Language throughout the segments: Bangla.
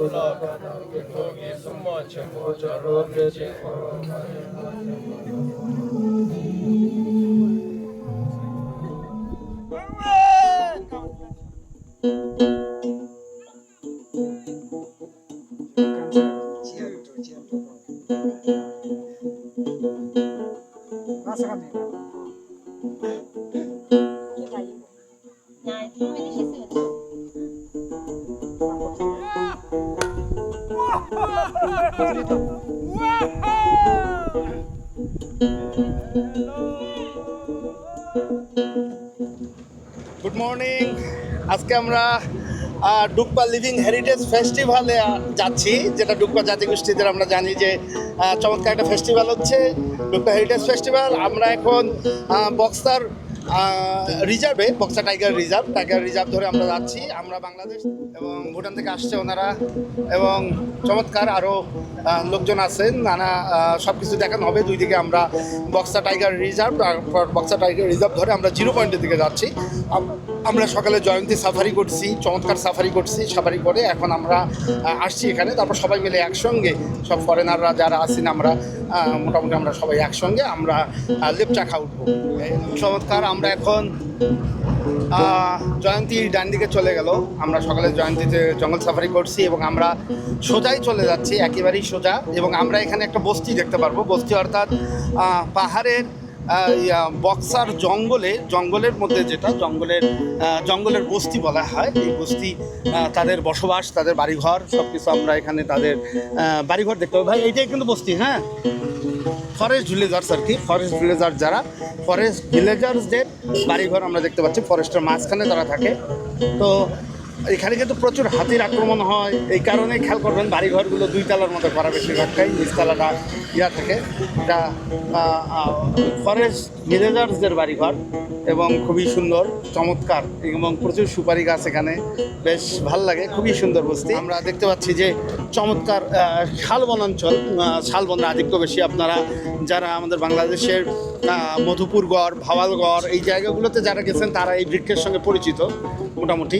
수라바나 교통이 숨어 채고 저로 펴지고 আজকে আমরা ডুকপা লিভিং হেরিটেজ ফেস্টিভ্যালে যাচ্ছি, যেটা ডুকপা জাতিগোষ্ঠীদের আমরা জানি যে চমৎকার একটা ফেস্টিভ্যাল হচ্ছে, ডুকপা হেরিটেজ ফেস্টিভ্যাল আমরা এখন বক্সার রিজার্ভে Buxa tiger reserve tiger reserve ধরে আমরা যাচ্ছি। আমরা বাংলাদেশ এবং ভুটান থেকে আসছে ওনারা। এবং চমৎকার আরও লোকজন আছেন। নানা সব কিছু দেখানো হবে। দুই দিকে আমরা Buxa tiger reserve Buxa tiger reserve ধরে আমরা জিরো পয়েন্টের দিকে যাচ্ছি। আমরা সকালে জয়ন্তী সাফারি করছি, চমৎকার সাফারি করছি, সাফারি করে এখন আমরা আসছি এখানে। তারপর সবাই মিলে একসঙ্গে, সব ফরেনাররা যারা আছেন আমরা মোটামুটি আমরা সবাই একসঙ্গে আমরা লেপচাখা উঠবো। চমৎকার, আমরা এখন জয়ন্তী ডান দিকে চলে গেল। আমরা সকালে জয়ন্তীতে জঙ্গল সাফারি করছি এবং আমরা সোজাই চলে যাচ্ছি, একেবারেই সোজা। এবং আমরা এখানে একটা বস্তি দেখতে পারব। বস্তি অর্থাৎ পাহাড়ের বক্সার জঙ্গলে, জঙ্গলের মধ্যে যেটা, জঙ্গলের জঙ্গলের বস্তি বলা হয়। এই বস্তি তাদের বসবাস, তাদের বাড়িঘর সব কিছু আমরা এখানে তাদের বাড়িঘর দেখতে পাবো। ভাই, এইটাই কিন্তু বস্তি হ্যাঁ? ফরেস্ট ভিলেজার্স আর কি ফরেস্ট ভিলেজার যারা ফরেস্ট ভিলেজার্সদের বাড়িঘর আমরা দেখতে পাচ্ছি। ফরেস্টের মাঝখানে তারা থাকে। তো এখানে কিন্তু প্রচুর হাতির আক্রমণ হয়। এই কারণে খেয়াল করবেন বাড়িঘরগুলো দুই তলার মতো করা বেশিরভাগটাই নিচতলাটা ইয়া থাকে। এটা ফরেস্ট ভিলেজার্সদের বাড়িঘর এবং খুবই সুন্দর চমৎকার এবং প্রচুর সুপারি গাছ এখানে। বেশ ভালো লাগে খুবই সুন্দর বস্তি। আমরা দেখতে পাচ্ছি যে চমৎকার শালবন অঞ্চল আহ, শালবনের আধিক্য বেশি। আপনারা যারা আমাদের বাংলাদেশের মধুপুরগড় ভাওয়ালগড় এই জায়গাগুলোতে যারা গেছেন তারা এই বৃক্ষের সঙ্গে পরিচিত মোটামুটি।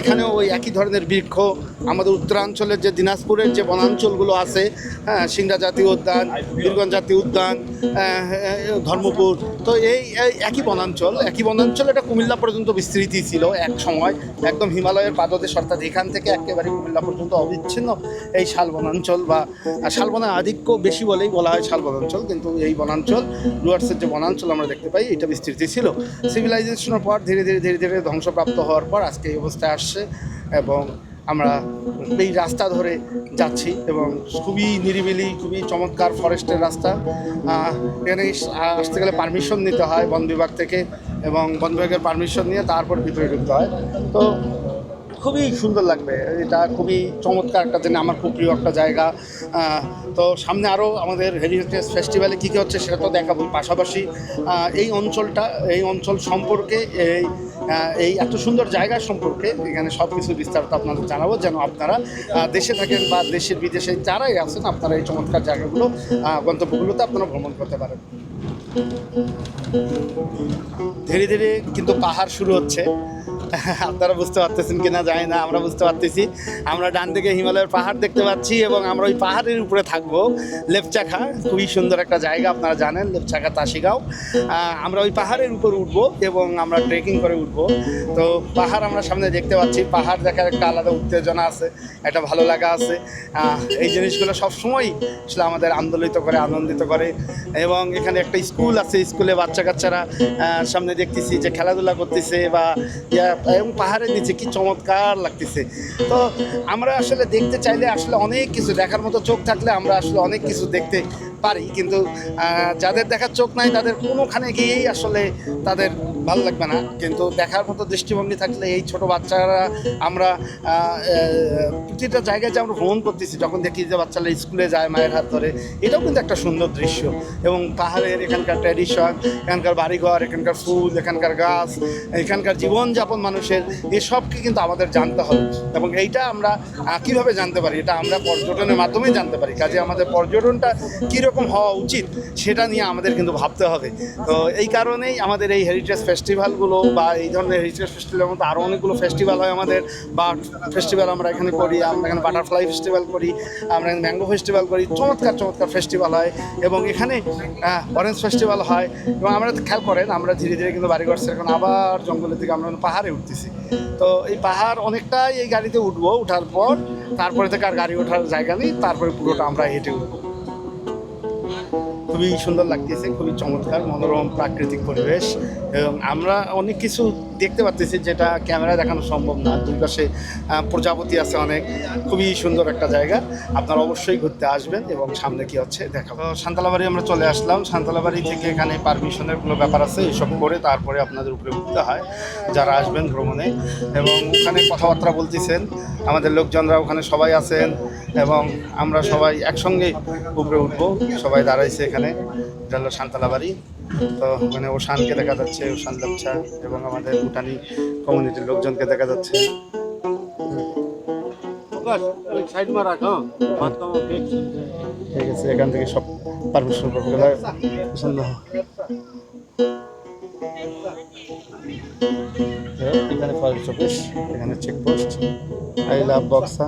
এখানেও ওই একই ধরনের বৃক্ষ। আমাদের উত্তরাঞ্চলের যে দিনাজপুরের যে বনাঞ্চলগুলো আছে হ্যাঁ সিংড়া জাতীয় উদ্যান বীরগঞ্জ জাতীয় উদ্যান আহ, ধর্মপুর তো এই একই বনাঞ্চল একই বনাঞ্চল এটা কুমিল্লা পর্যন্ত বিস্তৃতি ছিল এক সময়। একদম হিমালয়ের পাদদেশ অর্থাৎ এখান থেকে একেবারে কুমিল্লা পর্যন্ত অবিচ্ছিন্ন এই শাল বনাঞ্চল বা শালবনের আধিক্য বেশি বলেই বলা হয় শাল বনাঞ্চল কিন্তু এই বনাঞ্চল ডুয়ার্সের যে বনাঞ্চল আমরা দেখতে পাই এটা বিস্তৃতি ছিল। সিভিলাইজেশনের পর ধীরে ধীরে ধীরে ধীরে ধ্বংসপ্রাপ্ত হওয়ার পর আজকে এই অবস্থায় আসছে এবং আমরা এই রাস্তা ধরে যাচ্ছি এবং খুবই নিরিবিলি, খুবই চমৎকার ফরেস্টের রাস্তা। এখানে আসতে গেলে পারমিশন নিতে হয় বন বিভাগ থেকে এবং বন বিভাগের পারমিশন নিয়ে তারপর ভিতরে ঢুকতে হয়। তো খুবই সুন্দর লাগবে। এটা খুবই চমৎকার একটা দিন আমার খুব প্রিয় একটা জায়গা। তো সামনে আরও আমাদের হেরিটেজ ফেস্টিভ্যালে কী কী হচ্ছে সেটা তো দেখাবো পাশাপাশি এই অঞ্চলটা, এই অঞ্চল সম্পর্কে এই এই এত সুন্দর জায়গা সম্পর্কে এখানে সব কিছু বিস্তারিত আপনাদের জানাব, যেন আপনারা দেশে থাকেন বা দেশের বিদেশে যারাই আছেন, আপনারা এই চমৎকার জায়গাগুলো গন্তব্যগুলোতে আপনারা ভ্রমণ করতে পারেন। ধীরে ধীরে কিন্তু পাহাড় শুরু হচ্ছে। আপনারা বুঝতে পারতেছেন কিনা জানি না, আমরা বুঝতে পারতেছি। আমরা ডান দিকে হিমালয়ের পাহাড় দেখতে পাচ্ছি এবং আমরা ওই পাহাড়ের উপরে থাকব। লেপচাখা, খুবই সুন্দর একটা জায়গা, আপনারা জানেন, লেপচাখা তাসিগাঁও। আমরা ওই পাহাড়ের উপর উঠবো এবং আমরা ট্রেকিং করে উঠবো। তো পাহাড় আমরা সামনে দেখতে পাচ্ছি, পাহাড় দেখার একটা আলাদা উত্তেজনা আছে, একটা ভালো লাগা আছে। এই জিনিসগুলো সবসময় আসলে আমাদের আন্দোলিত করে, আনন্দিত করে। এবং এখানে একটা স্কুল আছে, স্কুলে বাচ্চা কাচ্চারা সামনে দেখতেছি যে খেলাধুলা করতেছে বা ইয়া এবং পাহাড়ের নিচে কি চমৎকার লাগতেছে। তো আমরা আসলে দেখতে চাইলে আসলে অনেক কিছু দেখার মতো চোখ থাকলে আমরা আসলে অনেক কিছু দেখতে পারি, কিন্তু যাদের দেখার চোখ নাই, তাদের কোনোখানে গিয়েই আসলে তাদের ভালো লাগবে না। কিন্তু দেখার মতো দৃষ্টিভঙ্গি থাকলে এই ছোট বাচ্চারা আমরা প্রতিটা জায়গায় যে আমরা ভ্রমণ করতেছি, যখন দেখি যে বাচ্চারা স্কুলে যায় মায়ের হাত ধরে, এটাও কিন্তু একটা সুন্দর দৃশ্য। এবং পাহাড়ের এখানকার ট্র্যাডিশন এখানকার বাড়িঘর, এখানকার ফুল, এখানকার গাছ, এখানকার জীবনযাপন মানুষের, এসবকে কিন্তু আমাদের জানতে হবে। এবং এইটা আমরা কীভাবে জানতে পারি? এটা আমরা পর্যটনের মাধ্যমেই জানতে পারি। কাজে আমাদের পর্যটনটা কীরকম কীরকম হওয়া উচিত সেটা নিয়ে আমাদের কিন্তু ভাবতে হবে। তো এই কারণেই আমাদের এই হেরিটেজ ফেস্টিভ্যালগুলো বা এই ধরনের হেরিটেজ ফেস্টিভ্যালের মধ্যে আরও অনেকগুলো ফেস্টিভ্যাল হয় আমাদের। বা ফেস্টিভ্যাল আমরা এখানে করি, আমরা এখানে বাটারফ্লাই ফেস্টিভ্যাল করি, আমরা এখানে ম্যাঙ্গো ফেস্টিভ্যাল করি, চমৎকার চমৎকার ফেস্টিভ্যাল হয় এবং এখানে অরেঞ্জ ফেস্টিভ্যাল হয়। এবং আমরা খেয়াল করেন, আমরা ধীরে ধীরে কিন্তু বাড়িঘর এখন আবার জঙ্গলের দিকে আমরা পাহাড়ে উঠতেছি। তো এই পাহাড় অনেকটাই এই গাড়িতে উঠবো, উঠার পর তারপরে থেকে আর গাড়ি ওঠার জায়গা নেই, তারপরে পুরোটা আমরা হেঁটে উঠবো। খুবই সুন্দর লাগতেছে খুবই চমৎকার মনোরম প্রাকৃতিক পরিবেশ। এবং আমরা অনেক কিছু দেখতে পাচ্তেছি যেটা ক্যামেরায় দেখানো সম্ভব না। দুই পাশে প্রজাপতি আছে অনেক। খুবই সুন্দর একটা জায়গা। আপনারা অবশ্যই ঘুরতে আসবেন এবং সামনে কি হচ্ছে দেখাবো। সান্তালাবাড়ি আমরা চলে আসলাম। সান্তালাবাড়ি থেকে এখানে পারমিশনের কোনো ব্যাপার আছে? এসব করে তারপরে আপনাদের উপরে উঠতে হয়। যারা আসবেন ভ্রমণে। এবং ওখানে কথাবার্তা বলতেছেন। আমাদের লোকজনরা ওখানে সবাই আছেন এবং আমরা সবাই একসঙ্গে উপরে উঠবো। সবাই দাঁড়াইছে এখানে। এটা হলো সান্তালাবাড়ি। তো মানে ওশানকে দেখা যাচ্ছে, ওশান লাচ্ছা এবং আমাদের ভুটানি কমিউনিটির লোকজনকে দেখা যাচ্ছে। ঠিক আছে এখান থেকে সব পারমিশন করব এখানে ফরেস্ট অফিস এখানে চেকপোস্ট আই লাভ বক্সা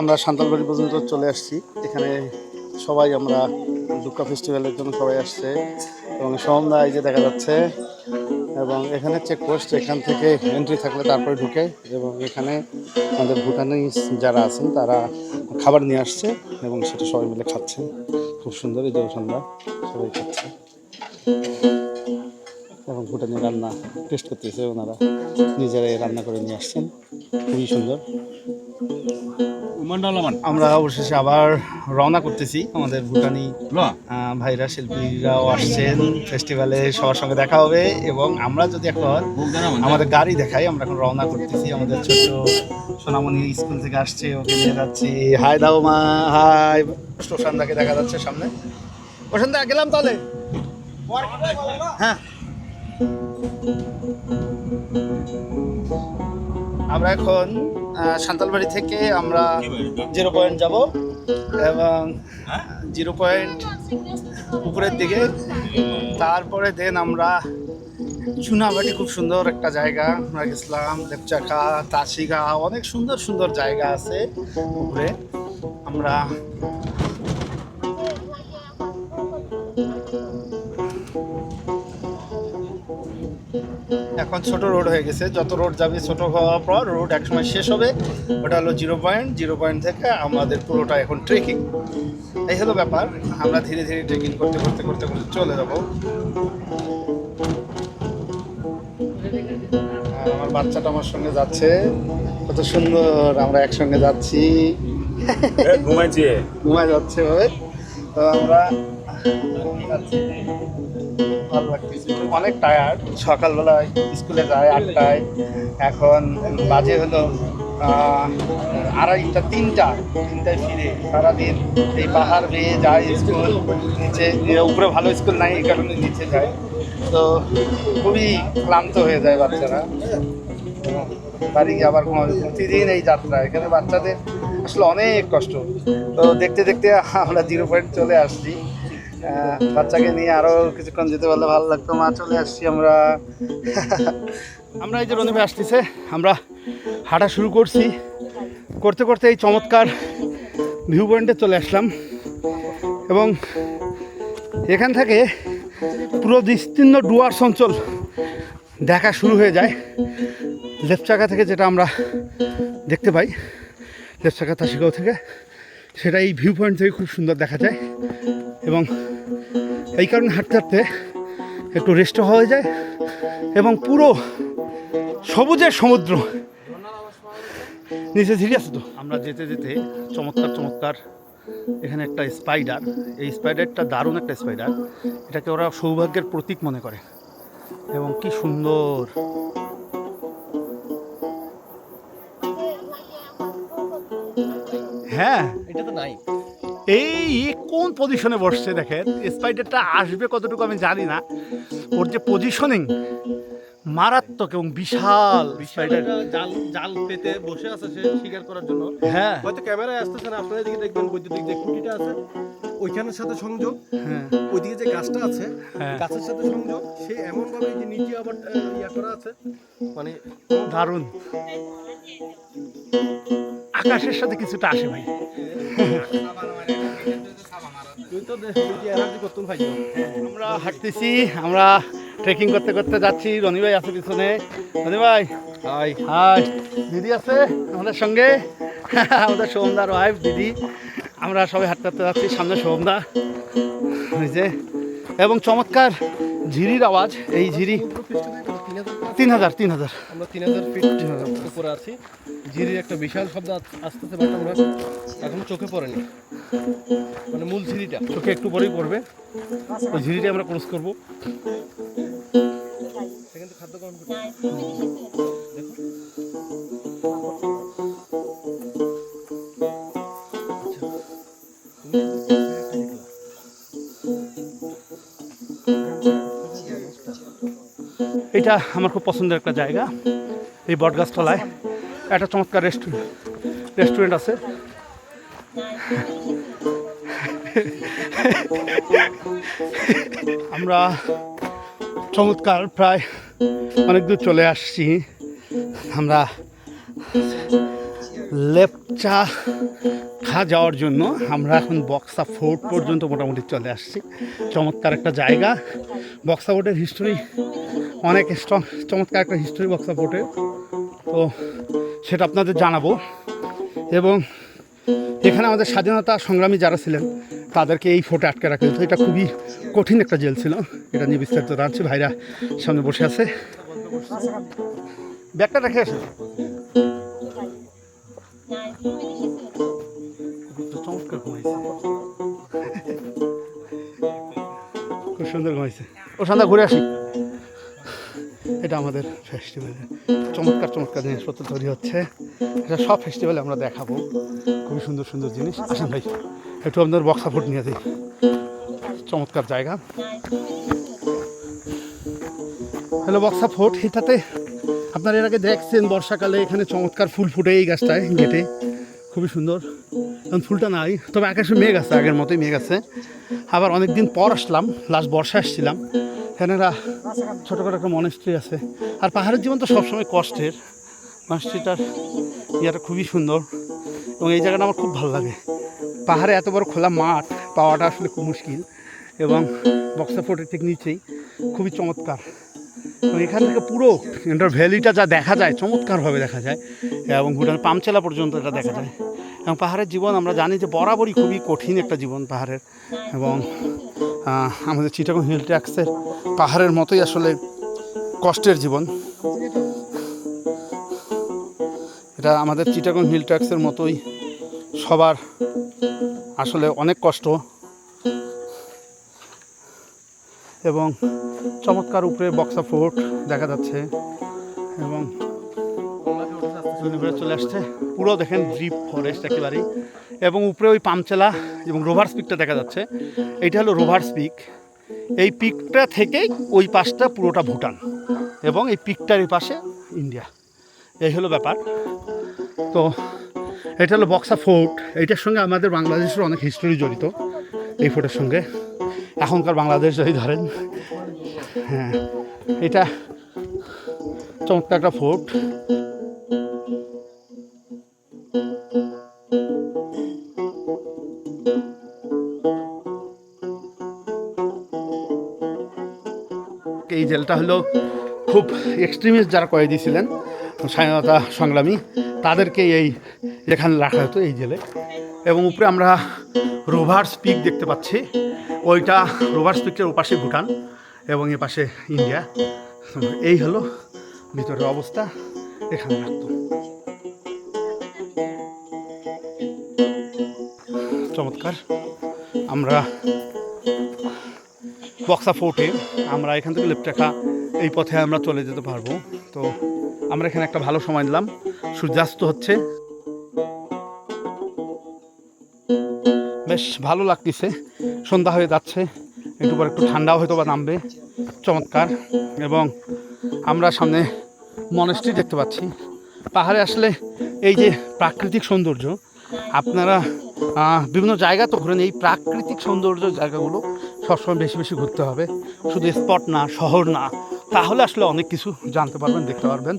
আমরা সান্তালবাড়ি পর্যন্ত চলে আসছি। এখানে সবাই আমরা দুর্গা ফেস্টিভ্যালের জন্য সবাই আসছে। এবং সন্ধ্যা এই যে দেখা যাচ্ছে এবং এখানে চেকপোস্ট এখান থেকে এন্ট্রি থাকলে তারপরে ঢুকে এবং এখানে আমাদের ভুটানি যারা আছেন, তারা খাবার নিয়ে আসছে এবং সেটা সবাই মিলে খাচ্ছেন খুব সুন্দর এই সন্ধ্যা সবাই খাচ্ছে। এবং ভুটানি রান্না টেস্ট করতেছে ওনারা। নিজেরাই রান্না করে নিয়ে আসছেন। খুবই সুন্দর। আমরা অবশেষে আবার রওনা করতেছি আমাদের ভুটানি ভাইরা শিল্পীরাও আসছেন ফেস্টিভ্যালে সবার সঙ্গে দেখা হবে এবং আমরা যদি এখন আমাদের। গাড়ি দেখাই আমরা এখন রওনা করতেছি আমাদের ছোট্ট সোনামণি স্কুল থেকে আসছে ওকে নিয়ে যাচ্ছি। হাই দাও মা হাই। প্রশান্তাকে দেখা যাচ্ছে সামনে। প্রশান্ত গেলাম তাহলে? হ্যাঁ। আমরা এখন সান্তালবাড়ি থেকে আমরা জিরো পয়েন্ট যাব এবং জিরো পয়েন্ট উপরের দিকে। তারপরে দেন আমরা চুনাবাটি, খুব সুন্দর একটা জায়গা। আমরা গেছিলাম লেপচাকা, তাসিগা, অনেক সুন্দর সুন্দর জায়গা আছে উপরে। আমরা এখন ছোট রোড হয়ে গেছে। যত রোড যাবে ছোট হওয়ার পর রোড একসময় শেষ হবে। ওটা হলো জিরো পয়েন্ট জিরো পয়েন্ট থেকে আমাদের পুরোটা এখন ট্রেকিং এই হলো ব্যাপার। আমরা ধীরে ধীরে ট্রেকিং করতে করতে করতে করতে চলে যাব। আমার বাচ্চাটা আমার সঙ্গে যাচ্ছে। কত সুন্দর আমরা একসঙ্গে যাচ্ছি। ঘুমাইছে? ঘুমায় যাচ্ছে ভাবে। তো আমরা যাচ্ছি। ভালো লাগতেছে। অনেক টায়ার্ড সকালবেলায় স্কুলে যায় আটটায়। এখন বাজে হলো আড়াইটা, তিনটা। তিনটায় ফিরে। সারাদিন এই পাহাড় বেয়ে যায় স্কুল, নিচে উপরে ভালো স্কুল নাই, এই কারণে নিচে যায়। তো খুবই ক্লান্ত হয়ে যায় বাচ্চারা। বাড়ি গিয়ে আবার প্রতিদিন এই যাত্রা। এখানে বাচ্চাদের আসলে অনেক কষ্ট। তো দেখতে দেখতে আমরা জিরো পয়েন্ট চলে আসছি। বাচ্চাকে নিয়ে আরও কিছুক্ষণ যেতে পারলে ভালো লাগতো। মা, চলে আসছি আমরা। আমরা এই যে রনিবে আসতেছে, আমরা হাঁটা শুরু করছি। করতে করতে এই চমৎকার ভিউ পয়েন্টে চলে আসলাম। এবং এখান থেকে পুরো বিস্তীর্ণ ডুয়ার্স অঞ্চল দেখা শুরু হয়ে যায়। লেপচাকা থেকে যেটা আমরা দেখতে পাই, লেপচাকা তাসিগাঁও থেকে, সেটা এই ভিউ পয়েন্ট থেকে খুব সুন্দর দেখা যায়। এবং এই কারণে হাঁটতে হাঁটতে একটু রেস্ট হয়ে যায় এবং পুরো সবুজের সমুদ্র। নিচে ঝিরি আছে তো? আমরা যেতে যেতে চমৎকার চমৎকার এখানে একটা স্পাইডার এই স্পাইডারটা দারুণ একটা স্পাইডার এটাকে ওরা সৌভাগ্যের প্রতীক মনে করে। এবং কি সুন্দর। হ্যাঁ। এটা তো নাই। এই কোন পজিশনে বসছে দেখেন? স্পাইডারটা আসবে কতটুকু আমি জানি না। ওর যে পজিশনিং মারাত্মক এবং বিশাল স্পাইডার জাল জাল পেতে বসে আছে সে শিকার করার জন্য। হ্যাঁ। হয়তো ক্যামেরায় আসতেছে না আপনারা এদিকে দেখবেন বৈদ্যুতিক যে খুঁটিটা আছে ওইখানের সাথে সংযোগ। হ্যাঁ। ওইদিকে যে গাছটা আছে হ্যাঁ। গাছের সাথে সংযোগ সে এমন ভাবে যে নিচে আবার ইয়া করা আছে মানে দারুণ। আকাশের সাথে কিছুটা আসে ভাই। আমরা হাঁটতেছি আমরা ট্রেকিং করতে করতে যাচ্ছি। রনি ভাই আছে পিছনে। রনি ভাই। হাই। হাই। দিদি আছে আমাদের সঙ্গে। আমাদের সোমদার ওয়াইফ দিদি। আমরা সবাই হাঁটতে হাঁটতে যাচ্ছি সামনে সোমদা। যে এবং চমৎকার ঝিরির আওয়াজ এই ঝিরি। তিন হাজার তিন হাজার আমরা তিন হাজার ফিট উপরে আছি। ঝিরির একটা বিশাল শব্দ আস- আসতেছে বাট আমরা এখন চোখে পড়েনি। মানে মূল ঝিরিটা চোখে একটু পরেই পড়বে। ওই ঝিরিটা আমরা ক্রস করব। সেখান থেকে খাদ্য গ্রহণ এটা আমার খুব পছন্দের একটা জায়গা, এই বটগাছতলায়। একটা চমৎকার রেস্টুরেন্ট রেস্টুরেন্ট আছে। আমরা চমৎকার প্রায় অনেক দূর চলে আসছি। আমরা লেপচা খা যাওয়ার জন্য আমরা এখন বক্সা ফোর্ট পর্যন্ত মোটামুটি চলে আসছি। চমৎকার একটা জায়গা। বক্সা ফোর্টের হিস্টোরি অনেক স্ট্রং চমৎকার একটা হিস্টোরি বক্সা ফোর্টের তো সেটা আপনাদের জানাব। এবং এখানে আমাদের স্বাধীনতা সংগ্রামী যারা ছিলেন তাদেরকে এই ফোর্টে আটকে রাখা হতো এটা খুবই কঠিন একটা জেল ছিল। এটা নিয়ে বিস্তারিত জানছি। ভাইরা সামনে বসে আছে। ব্যাগটা রেখে আসে চমৎকার খুব সুন্দর ঘুমাইছে। ও সন্ধ্যা ঘুরে আসি। এটা আমাদের ফেস্টিভ্যালে চমৎকার চমৎকার জিনিসপত্র তৈরি হচ্ছে। এটা সব ফেস্টিভ্যালে আমরা দেখাবো। খুবই সুন্দর সুন্দর জিনিস। আসেন ভাই, একটু আপনাদের বক্সা ফুট নিয়ে দিই চমৎকার জায়গা। হ্যালো বক্সা ফোর্ট এটাতে আপনারা এর আগে দেখছেন বর্ষাকালে এখানে চমৎকার ফুল ফুটে এই গাছটায় গেটে। খুবই সুন্দর। এখন ফুলটা নাই, তবে আকাশে মেঘ আছে, আগের মতোই মেঘ আছে। আবার অনেক দিন পর আসলাম লাস্ট বর্ষা আসছিলাম। এখানে একটা ছোটোখাটো একটা মনেস্ট্রি আছে। আর পাহাড়ের জীবন তো সবসময় কষ্টের। মনেস্ট্রিটার ইয়েটা খুবই সুন্দর। এবং এই জায়গাটা আমার খুব ভালো লাগে। পাহাড়ে এত বড় খোলা মাঠ পাওয়াটা আসলে খুব মুশকিল। এবং বক্সা ফোর্টের ঠিক নিচেই। খুবই চমৎকার। এবং এখান থেকে পুরো এন্টার ভ্যালিটা যা দেখা যায়, চমৎকারভাবে দেখা যায়। এবং ভুটান পামচেলা পর্যন্ত এটা দেখা যায়। এবং পাহাড়ের জীবন আমরা জানি যে বরাবরই খুবই কঠিন একটা জীবন পাহাড়ের। এবং আমাদের চিটাগং হিল ট্যাক্সের পাহাড়ের মতোই আসলে কষ্টের জীবন। এটা আমাদের চিটাগং হিল ট্যাক্সের মতোই সবার আসলে অনেক কষ্ট। এবং চমৎকার উপরে বক্সা ফোর্ট দেখা যাচ্ছে এবং চলে আসছে। পুরো দেখেন ড্রিপ ফরেস্ট একেবারেই। এবং উপরে ওই পামচেলা এবং রোভার স্পিকটা দেখা যাচ্ছে। এটা হলো রোভার স্পিক। এই পিকটা থেকেই ওই পাশটা পুরোটা ভুটান এবং এই পিকটার এই পাশে ইন্ডিয়া। এই হলো ব্যাপার। তো এটা হলো বক্সা ফোর্ট। এইটার সঙ্গে আমাদের বাংলাদেশের অনেক হিস্টোরি জড়িত এই ফোর্টের সঙ্গে। এখনকার বাংলাদেশ যদি ধরেন হ্যাঁ এটা চমৎকার একটা ফোর্ট। এই জেলটা হলো খুব এক্সট্রিমিস্ট যারা কয়েদি ছিলেন স্বাধীনতা সংগ্রামী, তাদেরকে এই এখানে রাখা হতো এই জেলে। এবং উপরে আমরা রোভার স্পিক দেখতে পাচ্ছি। ওইটা রোভার স্পিকের ওপাশে ভুটান এবং এ পাশে ইন্ডিয়া। এই হলো ভিতরের অবস্থা, এখানে রাখতো। চমৎকার। আমরা বক্সা ফোর্টে। আমরা এখান থেকে লেপটাকা এই পথে আমরা চলে যেতে পারব। তো আমরা এখানে একটা ভালো সময় নিলাম। সূর্যাস্ত হচ্ছে। বেশ ভালো লাগতেছে। সন্ধ্যা হয়ে যাচ্ছে। একটু পর একটু ঠান্ডাও হয়তো বা নামবে। চমৎকার। এবং আমরা সামনে মনেস্ট্রি দেখতে পাচ্ছি। পাহাড়ে আসলে এই যে প্রাকৃতিক সৌন্দর্য, আপনারা বিভিন্ন জায়গা তো ঘুরেন এই প্রাকৃতিক সৌন্দর্য জায়গাগুলো সবসময় বেশি বেশি ঘুরতে হবে। শুধু স্পট না, শহর না, তাহলে আসলে অনেক কিছু জানতে পারবেন, দেখতে পারবেন।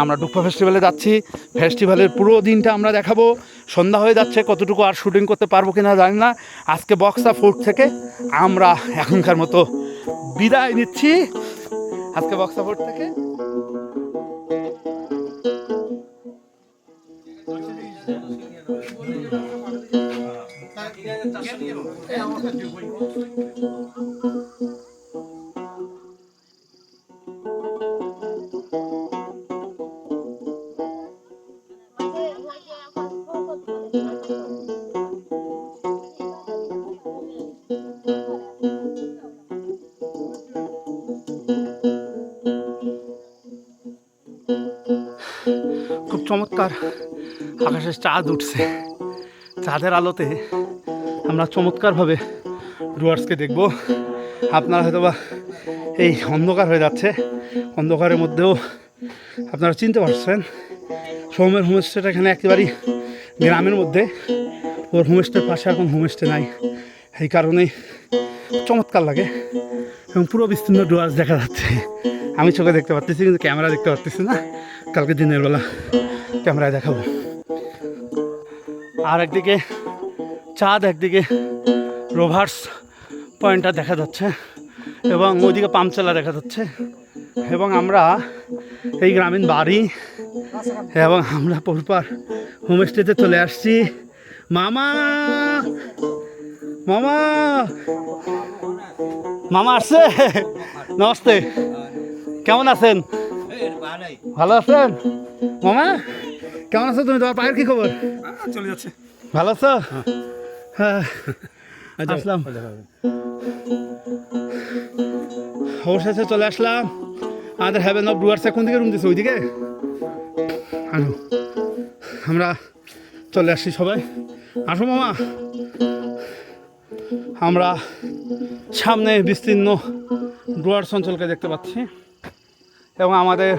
আমরা ডুপ্পা ফেস্টিভ্যালে যাচ্ছি ফেস্টিভ্যালের পুরো দিনটা আমরা দেখাবো। সন্ধ্যা হয়ে যাচ্ছে, কতটুকু আর শুটিং করতে পারব কি না জানি না। আজকে বক্সা ফোর্ট থেকে আমরা এখনকার মতো বিদায় নিচ্ছি। আজকে বক্সা ফোর্ট থেকে খুব চমৎকার। আকাশে চাঁদ উঠছে। চাঁদের আলোতে আমরা চমৎকারভাবে ডুয়ার্সকে দেখব। আপনারা হয়তো বা এই অন্ধকার হয়ে যাচ্ছে। অন্ধকারের মধ্যেও আপনারা চিনতে পারছেন, সৌমের হোমস্টেটা এখানে একেবারেই গ্রামের মধ্যে। ওর হোমস্টের পাশে এখন হোমস্টে নাই। এই কারণেই চমৎকার লাগে এবং পুরো বিস্তীর্ণ ডুয়ার্স দেখা যাচ্ছে। আমি চোখে দেখতে পারতেছি, কিন্তু ক্যামেরা দেখতে পারতেছি না। কালকে দিনের বেলা ক্যামেরায় দেখাবো। আর একদিকে চাঁদ একদিকে রোভার্স পয়েন্টটা দেখা যাচ্ছে এবং ওইদিকে পামচালা দেখা যাচ্ছে এবং আমরা এই গ্রামীণ বাড়ি এবং আমরা পরপর হোমস্টেতে চলে আসছি। মামা! মামা! মামা আসছে? নমস্তে। কেমন আছেন? ভালো আছেন? মামা কেমন আছো তুমি? তোমার পায়ের কি খবর? চলে যাচ্ছে। ভালো আছো? আসলাম। অবশেষে চলে আসলাম। আমাদের হ্যাভেন অফ ডুয়ার্সে কোন দিকে রুম দিচ্ছে ওইদিকে? আসো আমরা চলে আসছি সবাই। আসো মামা। আমরা সামনে বিস্তীর্ণ ডুয়ার্স অঞ্চলকে দেখতে পাচ্ছি। এবং আমাদের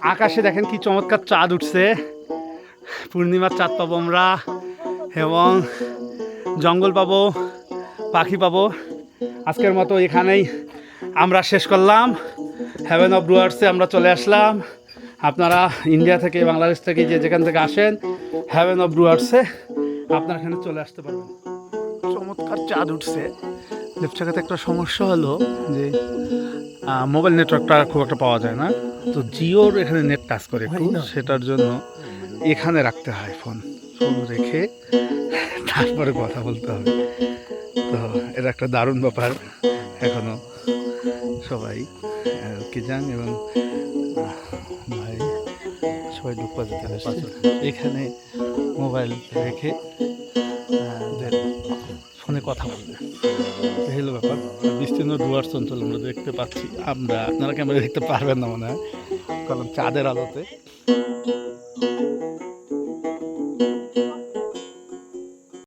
আকাশে দেখেন কি চমৎকার চাঁদ উঠছে। পূর্ণিমার চাঁদ পাবো আমরা। এবং জঙ্গল পাবো পাখি পাবো। আজকের মতো এখানেই আমরা শেষ করলাম। হ্যাভেন অফ ডুয়ার্সে আমরা চলে আসলাম। আপনারা ইন্ডিয়া থেকে বাংলাদেশ থেকে যে যেখান থেকে আসেন হ্যাভেন অফ ডুয়ার্সে আপনারা এখানে চলে আসতে পারবেন। চমৎকার চাঁদ উঠছে। লেপচাকাতে একটা সমস্যা হলো যে মোবাইল নেটওয়ার্কটা খুব একটা পাওয়া যায় না। তো জিওর এখানে নেট কাজ করে একটু। সেটার জন্য এখানে রাখতে হয় ফোন রেখে তারপরে কথা বলতে হবে। তো এটা একটা দারুণ ব্যাপার এখনও সবাই আহ, কি যান এবং ভাই সবাই ডুপ্পা যেতে আসছে এখানে মোবাইল রেখে ফোনে কথা বলবে। হলো ব্যাপার। বিস্তীর্ণ ডুয়ার্স অঞ্চল আমরা দেখতে পাচ্ছি। আমরা আপনারা ক্যামেরা দেখতে পারবেন না মনে হয়। কারণ চাঁদের আলোতে।